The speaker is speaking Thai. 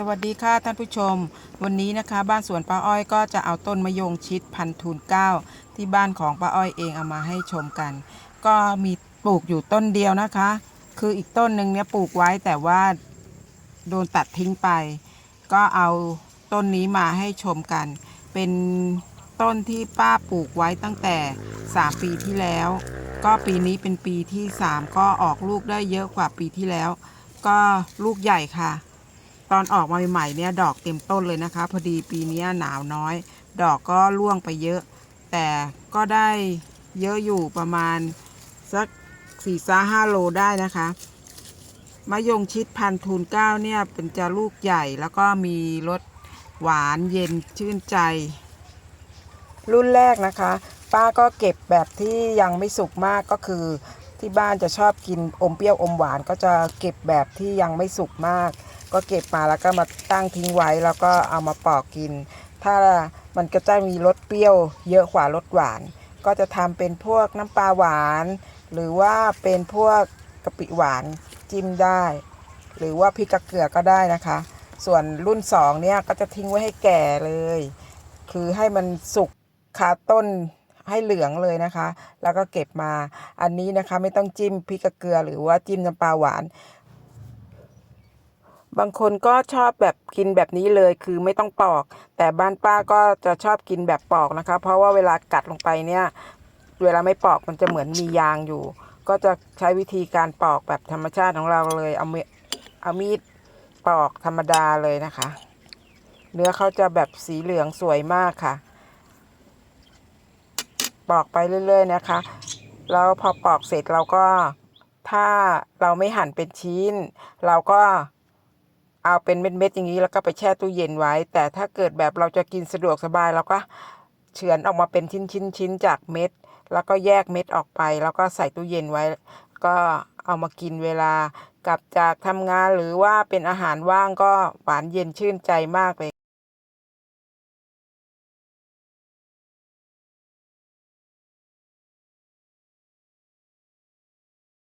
สวัสดีค่ะท่านผู้ชม วันนี้นะคะบ้านสวนป้าอ้อยก็จะเอาต้นมะยงชิดพันธุ์ทูลเก้าที่บ้านของป้าอ้อยเองเอามาให้ชมกัน ก็มีปลูกอยู่ต้นเดียวนะคะ คืออีกต้นหนึ่งเนี่ยปลูกไว้แต่ว่าโดนตัดทิ้งไป ก็เอาต้นนี้มาให้ชมกัน เป็นต้นที่ป้าปลูกไว้ตั้งแต่ 3 ปีที่แล้ว ก็ปีนี้เป็นปีที่ 3 ก็ออกลูกได้เยอะกว่าปีที่แล้ว ก็ลูกใหญ่ค่ะ ตอนออกมาใหม่ๆเนี่ยดอกเต็มต้นเลยนะคะ พอดีปีนี้หนาวน้อย ดอกก็ร่วงไปเยอะ แต่ก็ได้เยอะอยู่ประมาณสักสี่ซาห้าโลได้นะคะมะยงชิดพันธุ์ทูลเก้าเนี่ยเป็นจะลูกใหญ่แล้วก็มีรสหวานเย็นชื่นใจ รุ่นแรกนะคะ ป้าก็เก็บแบบที่ยังไม่สุกมากก็คือ ที่บ้านจะชอบกินอมเปรี้ยวอมหวานก็จะเก็บแบบที่ยังไม่สุกมาก ก็เก็บมาแล้วก็มาตั้งทิ้งไว้แล้วก็เอามาปอกกิน ถ้ามันก็จะมีรสเปรี้ยว เยอะกว่ารสหวาน ก็จะทำเป็นพวกน้ำปลาหวาน หรือว่าเป็นพวกกะปิหวานจิ้มได้ หรือว่าพริกกะเกลือก็ได้นะคะ ส่วนรุ่นสองเนี่ยก็จะทิ้งไว้ให้แก่เลย คือให้มันสุกคาต้นให้เหลืองเลยนะคะ แล้วก็เก็บมา อันนี้นะคะไม่ต้องจิ้มพริกกะเกลือ หรือว่าจิ้มน้ำปลาหวาน บางคนก็ชอบแบบกินแบบนี้เลยคือไม่ต้องปอก แต่บ้านป้าก็จะชอบกินแบบปอกนะคะ เพราะว่าเวลากัดลงไปเนี่ย เวลาไม่ปอกมันจะเหมือนมียางอยู่ ก็จะใช้วิธีการปอกแบบธรรมชาติของเราเลย เอามีเอามีดปอกธรรมดาเลยนะคะ เนื้อเขาจะแบบสีเหลืองสวยมากค่ะ ปอกไปเรื่อย ๆ นะคะ แล้วพอปอกเสร็จเราก็ถ้าเราไม่หั่นเป็นชิ้น เราก็ เอาเป็นเม็ดๆอย่างนี้แล้วก็ไปแช่ตู้เย็นไว้ แต่ถ้าเกิดแบบเราจะกินสะดวกสบายเราก็เฉือนออกมาเป็นชิ้นๆๆจากเม็ด แล้วก็แยกเม็ดออกไป แล้วก็ใส่ตู้เย็นไว้ ก็เอามากินเวลากลับจากทำงานหรือว่าเป็นอาหารว่างก็หวานเย็นชื่นใจมากเลย